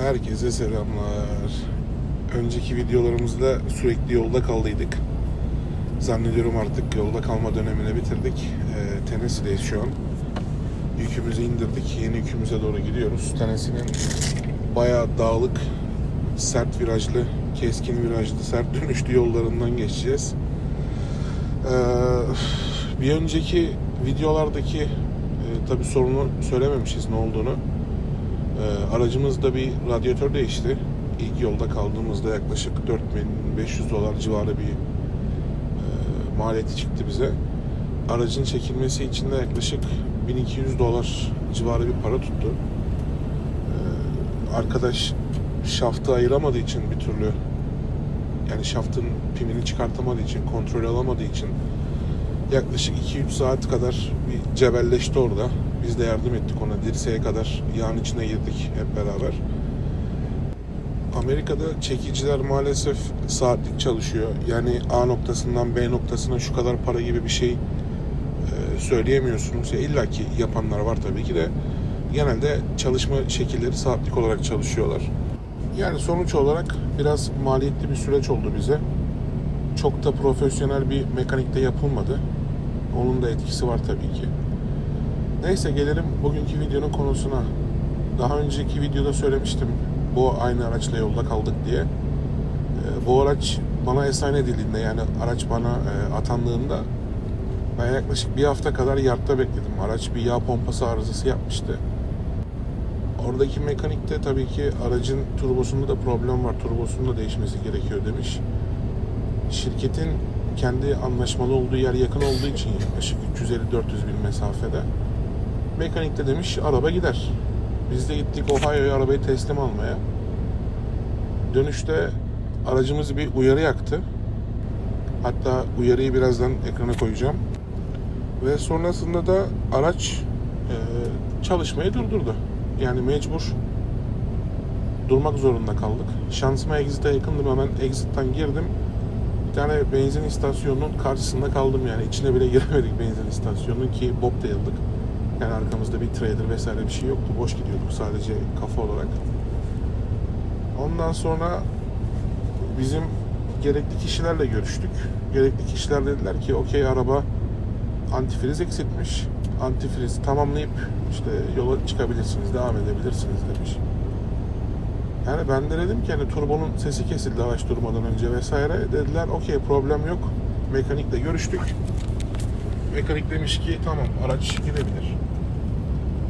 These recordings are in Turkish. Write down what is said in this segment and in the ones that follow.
Herkese selamlar. Önceki videolarımızda sürekli yolda kaldıydık. Zannediyorum artık yolda kalma dönemini bitirdik. Ee, Tennessee'deyiz şu an. Yükümüzü indirdik. Yeni yükümüze doğru gidiyoruz. Tennessee'nin bayağı dağlık, sert virajlı, keskin virajlı, sert dönüşlü yollarından geçeceğiz. Ee, bir önceki videolardaki e, tabi sorunu söylememişiz ne olduğunu. Ee, aracımızda bir radyatör değişti. İlk yolda kaldığımızda yaklaşık 4500 dolar civarı bir e, maliyeti çıktı bize. Aracın çekilmesi için de yaklaşık 1200 dolar civarı bir para tuttu. Ee, arkadaş şaftı ayıramadığı için bir türlü yani şaftın pimini çıkartamadığı için, kontrol alamadığı için yaklaşık 2-3 saat kadar bir cebelleşti orada. Biz de yardım ettik ona. Dirseğe kadar yağın içine girdik hep beraber. Amerika'da çekiciler maalesef saatlik çalışıyor. Yani A noktasından B noktasına şu kadar para gibi bir şey e, söyleyemiyorsunuz. Ya İlla ki yapanlar var tabii ki de. Genelde çalışma şekilleri saatlik olarak çalışıyorlar. Yani sonuç olarak biraz maliyetli bir süreç oldu bize. Çok da profesyonel bir mekanikte yapılmadı. Onun da etkisi var tabii ki. Neyse gelelim bugünkü videonun konusuna. Daha önceki videoda söylemiştim bu aynı araçla yolda kaldık diye. Ee, bu araç bana esayen edildiğinde yani araç bana e, atandığında ben yaklaşık bir hafta kadar yardta bekledim. Araç bir yağ pompası arızası yapmıştı. Oradaki mekanikte tabii ki aracın turbosunda da problem var. Turbosunun da değişmesi gerekiyor demiş. Şirketin kendi anlaşmalı olduğu yer yakın olduğu için yaklaşık 350-400 bin mesafede. Mekanik de demiş araba gider. Biz de gittik Ohio'ya arabayı teslim almaya. Dönüşte aracımız bir uyarı yaktı. Hatta uyarıyı birazdan ekrana koyacağım. Ve sonrasında da araç e, çalışmayı durdurdu. Yani mecbur durmak zorunda kaldık. Şansıma exit'e yakındım hemen exit'ten girdim. Bir tane benzin istasyonunun karşısında kaldım yani içine bile giremedik benzin istasyonunun ki Bobtail'dık. Yani arkamızda bir trader vesaire bir şey yoktu. Boş gidiyorduk sadece kafa olarak. Ondan sonra bizim gerekli kişilerle görüştük. Gerekli kişiler dediler ki okey araba antifriz eksiltmiş. Antifriz tamamlayıp işte yola çıkabilirsiniz, devam edebilirsiniz demiş. Yani ben de dedim ki hani turbonun sesi kesildi araç durmadan önce vesaire. Dediler okey problem yok. Mekanikle görüştük. Mekanik demiş ki tamam araç gidebilir.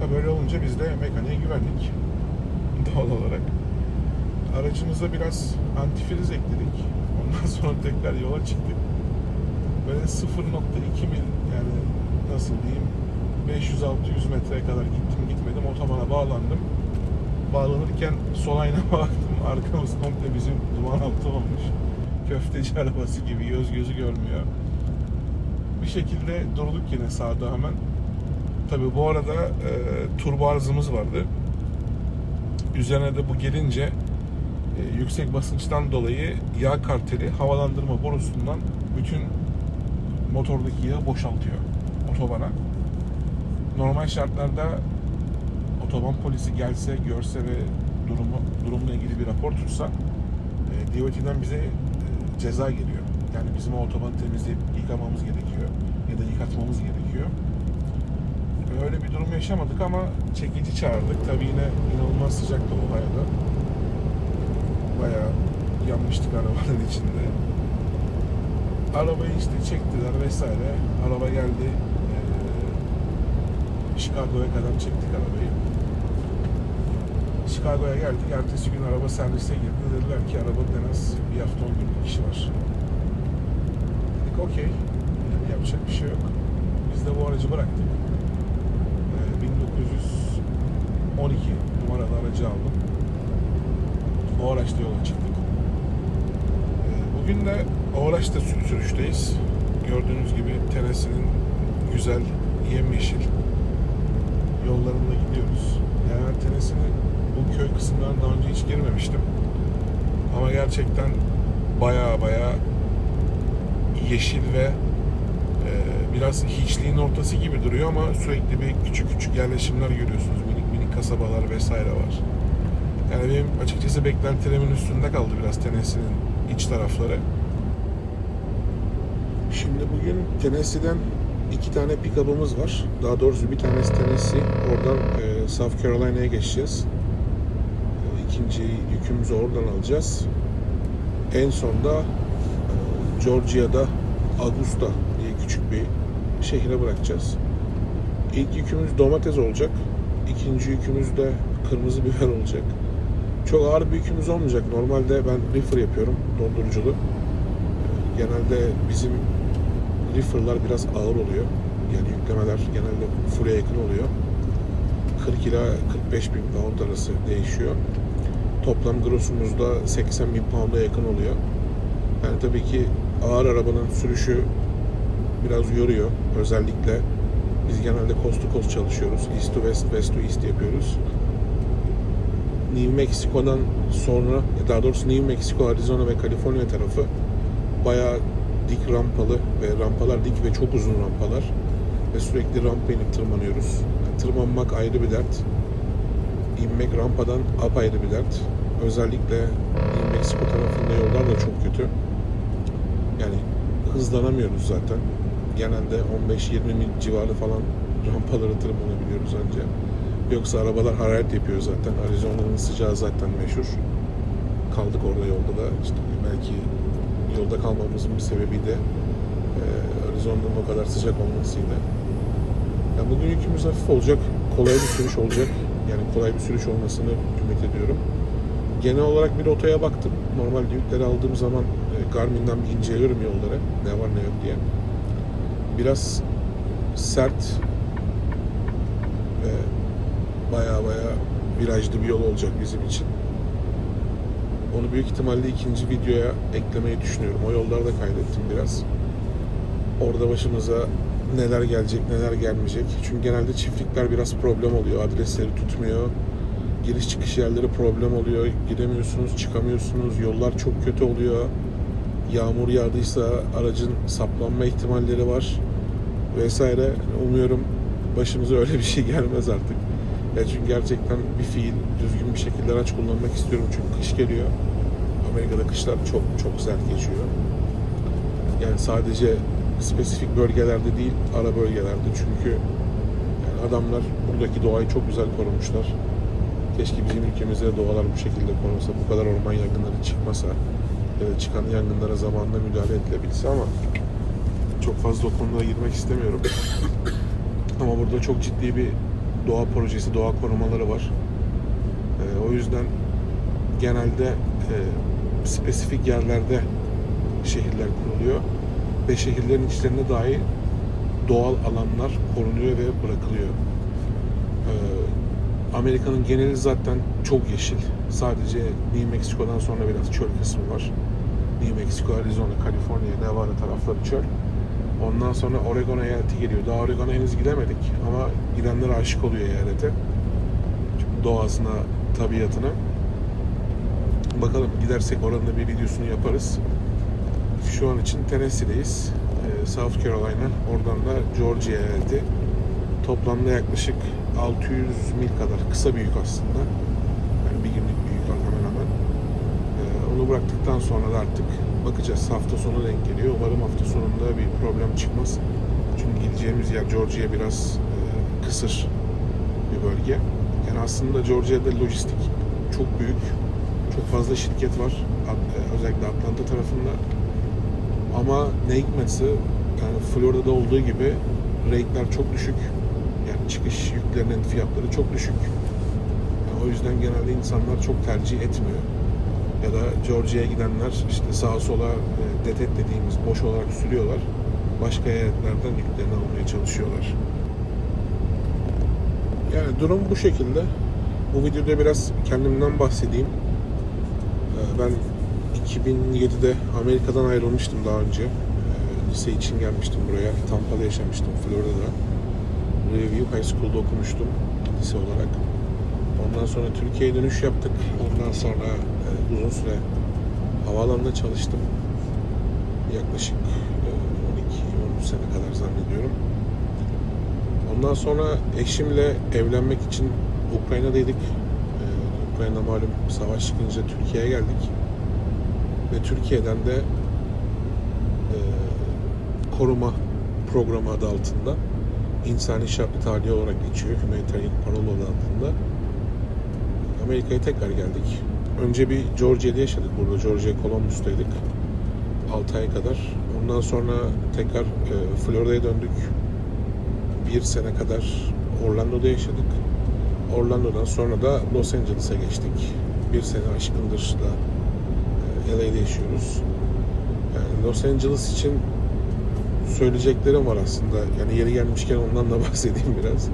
Ha böyle olunca biz de mekaniğe güvendik. Doğal olarak. Aracımıza biraz antifriz ekledik. Ondan sonra tekrar yola çıktık. Böyle 0.2 mil yani nasıl diyeyim 500-600 metreye kadar gittim gitmedim otobana bağlandım. Bağlanırken sol aynama baktım arkamız komple bizim duman altı olmuş. Köfteci arabası gibi göz gözü görmüyor. Bir şekilde durduk yine sağda hemen. Tabi bu arada e, turbo arızamız vardı. Üzerine de bu gelince e, yüksek basınçtan dolayı yağ karteli havalandırma borusundan bütün motordaki yağı boşaltıyor otobana. Normal şartlarda otoban polisi gelse, görse ve durumu durumla ilgili bir rapor tutsa e, DOT'den bize e, ceza geliyor. Yani bizim o otobanı temizleyip yıkamamız gerekiyor ya da yıkatmamız gerekiyor. Öyle bir durum yaşamadık ama çekici çağırdık. Tabii yine inanılmaz sıcaktı o hayada. Bayağı yanmıştık arabanın içinde. Arabayı işte çektiler vesaire. Araba geldi. Ee, Chicago'ya kadar çektik arabayı. Chicago'ya geldik. Ertesi gün araba servise girdi. Dediler ki arabada en az bir hafta 10 gün kişi var. Dedik okey. Yani yapacak bir şey yok. Biz de bu aracı bıraktık. Ee, 1912 numaralı aracı aldım. O yola çıktık. Ee, Bugün de o sürüşteyiz. Gördüğünüz gibi Tennessee'nin güzel, yemyeşil yollarında gidiyoruz. Yani Tennessee'nin bu köy kısımlarına daha önce hiç girmemiştim. Ama gerçekten baya baya yeşil ve e, biraz hiçliğin ortası gibi duruyor ama sürekli bir küçük küçük yerleşimler görüyorsunuz. Kasabalar vesaire var. Yani benim açıkçası beklentilerimin üstünde kaldı biraz Tennessee'nin iç tarafları. Şimdi bugün Tennessee'den iki tane pick-up'ımız var. Daha doğrusu bir tanesi Tennessee. Oradan e, South Carolina'ya geçeceğiz. E, İkinci yükümüzü oradan alacağız. En sonda e, Georgia'da Augusta diye küçük bir şehre bırakacağız. İlk yükümüz domates olacak. İkinci yükümüz de kırmızı biber olacak. Çok ağır bir yükümüz olmayacak. Normalde ben reefer yapıyorum, donduruculu. Genelde bizim reefer'lar biraz ağır oluyor. Yani yüklemeler genelde full'e yakın oluyor. 40 ila 45 bin pound arası değişiyor. Toplam gross'umuzda 80 bin pound'a yakın oluyor. Yani tabii ki ağır arabanın sürüşü biraz yoruyor. Özellikle biz genelde coast to coast çalışıyoruz. East to west, west to east yapıyoruz. New Mexico'dan sonra, daha doğrusu New Mexico, Arizona ve Kaliforniya tarafı bayağı dik rampalı ve rampalar dik ve çok uzun rampalar ve sürekli rampa inip tırmanıyoruz. Yani tırmanmak ayrı bir dert. İnmek rampadan apayrı bir dert. Özellikle New Mexico tarafında yollar da çok kötü. Yani hızlanamıyoruz zaten. Genelde 15-20 mil civarı falan rampaları tırmanabiliyoruz ancak. Yoksa arabalar hararet yapıyor zaten. Arizona'nın sıcağı zaten meşhur. Kaldık orada yolda da. İşte belki yolda kalmamızın bir sebebi de e, Arizona'nın o kadar sıcak olmasıydı. Yani bugün yükümüz hafif olacak. Kolay bir sürüş olacak. Yani kolay bir sürüş olmasını ümit ediyorum. Genel olarak bir rotaya baktım. Normalde yükleri aldığım zaman e, Garmin'den bir inceliyorum yolları. Ne var ne yok diye. Biraz sert ve baya baya virajlı bir yol olacak bizim için. Onu büyük ihtimalle ikinci videoya eklemeyi düşünüyorum. O yollarda kaydettim biraz. Orada başımıza neler gelecek, neler gelmeyecek. Çünkü genelde çiftlikler biraz problem oluyor. Adresleri tutmuyor. Giriş çıkış yerleri problem oluyor. Giremiyorsunuz, çıkamıyorsunuz. Yollar çok kötü oluyor. Yağmur yağdıysa aracın saplanma ihtimalleri var vesaire. Umuyorum başımıza öyle bir şey gelmez artık. Ya çünkü gerçekten bir fiil düzgün bir şekilde araç kullanmak istiyorum çünkü kış geliyor. Amerika'da kışlar çok çok sert geçiyor. Yani sadece spesifik bölgelerde değil, ara bölgelerde çünkü yani adamlar buradaki doğayı çok güzel korumuşlar. Keşke bizim ülkemizde de doğalar bu şekilde korunsa, bu kadar orman yangınları çıkmasa çıkan yangınlara zamanında müdahale edilebilse ama çok fazla o konulara girmek istemiyorum. Ama burada çok ciddi bir doğa projesi, doğa korumaları var. Ee, o yüzden genelde e, spesifik yerlerde şehirler kuruluyor ve şehirlerin içlerinde dahi doğal alanlar korunuyor ve bırakılıyor. Amerika'nın geneli zaten çok yeşil. Sadece New Mexico'dan sonra biraz çöl kısmı var. New Mexico, Arizona, Kaliforniya, Nevada tarafları çöl. Ondan sonra Oregon eyaleti geliyor. Daha Oregon'a henüz gidemedik ama gidenler aşık oluyor eyalete. Çünkü doğasına, tabiatına. Bakalım gidersek oranın da bir videosunu yaparız. Şu an için Tennessee'deyiz. Ee, South Carolina. Oradan da Georgia eyaleti. Toplamda yaklaşık 600 mil kadar. Kısa bir yük aslında. Yani bir günlük bir yük hemen hemen. Onu bıraktıktan sonra da artık bakacağız. Hafta sonu denk geliyor. Umarım hafta sonunda bir problem çıkmaz. Çünkü gideceğimiz yer Georgia biraz e, kısır bir bölge. Yani aslında Georgia'da lojistik çok büyük. Çok fazla şirket var. E, Özellikle Atlanta tarafında. Ama ne hikmetse yani Florida'da olduğu gibi rate'ler çok düşük. Yani çıkış yüklerinin fiyatları çok düşük. Yani o yüzden genelde insanlar çok tercih etmiyor ya da Georgia'ya gidenler işte sağa sola e, detet dediğimiz boş olarak sürüyorlar. Başka eyaletlerden yüklerini almaya çalışıyorlar. Yani durum bu şekilde. Bu videoda biraz kendimden bahsedeyim. Ee, Ben 2007'de Amerika'dan ayrılmıştım daha önce. Ee, Lise için gelmiştim buraya. Tampa'da yaşamıştım, Florida'da. Review High School'da okumuştum lise olarak. Ondan sonra Türkiye'ye dönüş yaptık. Ondan sonra e, uzun süre havaalanında çalıştım. Yaklaşık e, 12-13 sene kadar zannediyorum. Ondan sonra eşimle evlenmek için Ukrayna'daydık. E, Ukrayna malum savaş çıkınca Türkiye'ye geldik. Ve Türkiye'den de e, koruma programı adı altında insani şartlı tahliye olarak geçiyor. Humanitarian Parole adı altında. Amerika'ya tekrar geldik. Önce bir Georgia'da yaşadık burada. Georgia Columbus'taydık. 6 ay kadar. Ondan sonra tekrar e, Florida'ya döndük. Bir sene kadar Orlando'da yaşadık. Orlando'dan sonra da Los Angeles'a geçtik. Bir sene aşkındır da e, LA'de yaşıyoruz. Yani Los Angeles için söyleyeceklerim var aslında. Yani yeri gelmişken ondan da bahsedeyim biraz.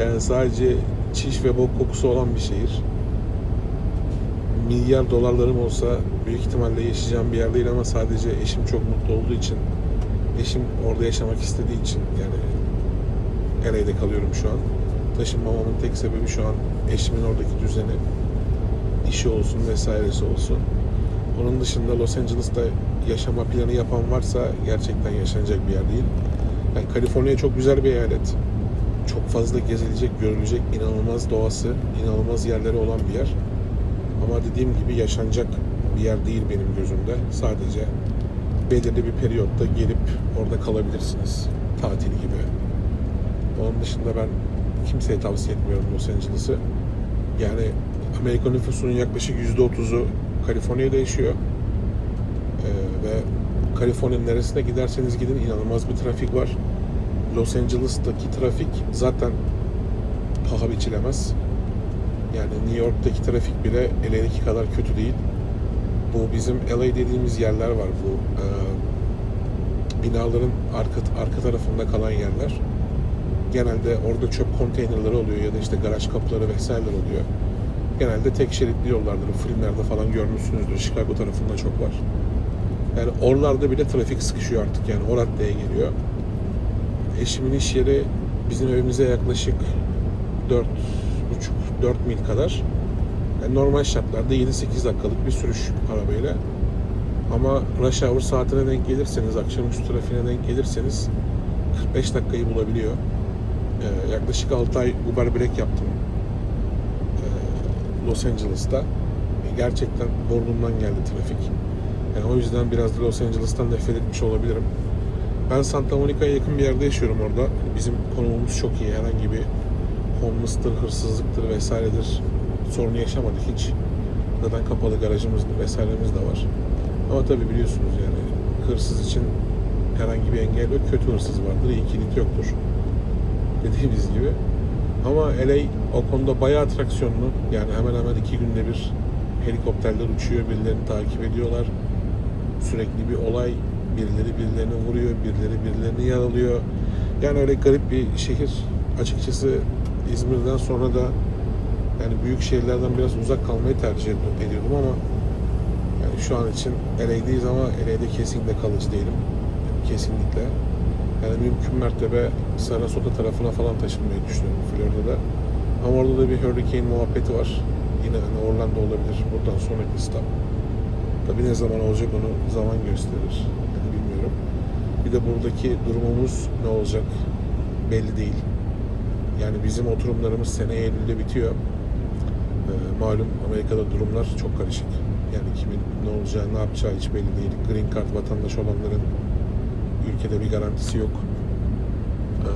Yani sadece çiş ve bok kokusu olan bir şehir. Milyar dolarlarım olsa büyük ihtimalle yaşayacağım bir yer değil ama sadece eşim çok mutlu olduğu için, eşim orada yaşamak istediği için yani LA'de kalıyorum şu an. Taşınmamamın tek sebebi şu an eşimin oradaki düzeni, işi olsun vesairesi olsun. Onun dışında Los Angeles'ta yaşama planı yapan varsa gerçekten yaşanacak bir yer değil. Yani Kaliforniya çok güzel bir eyalet. Çok fazla gezilecek, görülecek, inanılmaz doğası, inanılmaz yerleri olan bir yer. Ama dediğim gibi yaşanacak bir yer değil benim gözümde. Sadece belirli bir periyotta gelip orada kalabilirsiniz. Tatil gibi. Onun dışında ben kimseye tavsiye etmiyorum Los Angeles'ı. Yani Amerika nüfusunun yaklaşık %30'u Kaliforniya'da yaşıyor. Ee, ve Kaliforniya'nın neresine giderseniz gidin inanılmaz bir trafik var. Los Angeles'taki trafik zaten paha biçilemez. Yani New York'taki trafik bile LA'deki kadar kötü değil. Bu bizim LA dediğimiz yerler var. Bu e, binaların arka, arka tarafında kalan yerler. Genelde orada çöp konteynerleri oluyor ya da işte garaj kapıları vesaireler oluyor. Genelde tek şeritli yollardır. Filmlerde falan görmüşsünüzdür. Chicago tarafında çok var. Yani oralarda bile trafik sıkışıyor artık yani o raddeye geliyor. Eşimin iş yeri bizim evimize yaklaşık 4,5-4 mil kadar. Yani normal şartlarda 7-8 dakikalık bir sürüş arabayla. Ama rush hour saatine denk gelirseniz, akşamüstü trafiğine denk gelirseniz 45 dakikayı bulabiliyor. Ee, yaklaşık 6 ay Uber Black yaptım. Ee, Los Angeles'ta. E, gerçekten burnumdan geldi trafik. Yani o yüzden biraz da Los Angeles'tan nefret etmiş olabilirim. Ben Santa Monica'ya yakın bir yerde yaşıyorum orada. Bizim konumumuz çok iyi. Herhangi bir homeless'tır, hırsızlıktır vesairedir sorunu yaşamadık hiç. Zaten kapalı garajımız vesairemiz de var. Ama tabii biliyorsunuz yani hırsız için herhangi bir engel yok. Kötü hırsız vardır, iyi kilit yoktur. Dediğimiz gibi. Ama LA o konuda bayağı atraksiyonlu. Yani hemen hemen iki günde bir helikopterler uçuyor, birilerini takip ediyorlar. Sürekli bir olay, birileri birilerini vuruyor, birileri birilerini yaralıyor. Yani öyle garip bir şehir. Açıkçası İzmir'den sonra da yani büyük şehirlerden biraz uzak kalmayı tercih ediyordum ama yani şu an için LA'deyiz ama LA'de kesinlikle kalıcı değilim. Kesinlikle. Yani mümkün mertebe Sarasota tarafına falan taşınmayı düşünüyorum Florida'da. Ama orada da bir hurricane muhabbeti var. Yine hani Orlando olabilir. Buradan sonraki stop. Tabii ne zaman olacak onu zaman gösterir. Yani bilmiyorum. Bir de buradaki durumumuz ne olacak belli değil. Yani bizim oturumlarımız sene Eylül'de bitiyor. Ee, malum Amerika'da durumlar çok karışık. Yani kimin ne olacağı, ne yapacağı hiç belli değil. Green Card vatandaşı olanların ülkede bir garantisi yok. Ee,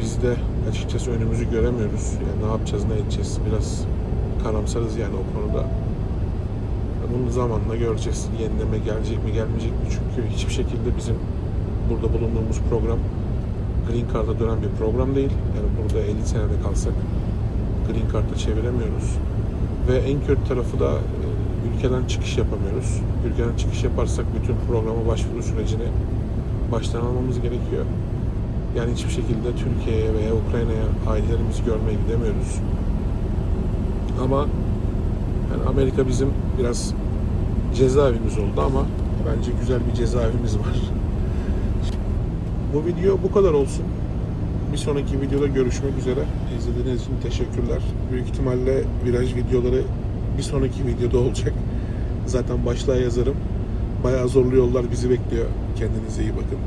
biz de açıkçası önümüzü göremiyoruz. Yani ne yapacağız, ne edeceğiz biraz karamsarız yani o konuda. Bunu zamanla göreceğiz. Yenileme gelecek mi, gelmeyecek mi? Çünkü hiçbir şekilde bizim burada bulunduğumuz program Green Card'a dönen bir program değil. Yani burada 50 senede kalsak Green Card'a çeviremiyoruz. Ve en kötü tarafı da e, ülkeden çıkış yapamıyoruz. Ülkeden çıkış yaparsak bütün programa başvuru sürecini baştan almamız gerekiyor. Yani hiçbir şekilde Türkiye'ye veya Ukrayna'ya ailelerimizi görmeye gidemiyoruz. Ama yani Amerika bizim biraz cezaevimiz oldu ama bence güzel bir cezaevimiz var. Bu video bu kadar olsun. Bir sonraki videoda görüşmek üzere. İzlediğiniz için teşekkürler. Büyük ihtimalle viraj videoları bir sonraki videoda olacak. Zaten başlığa yazarım. Bayağı zorlu yollar bizi bekliyor. Kendinize iyi bakın.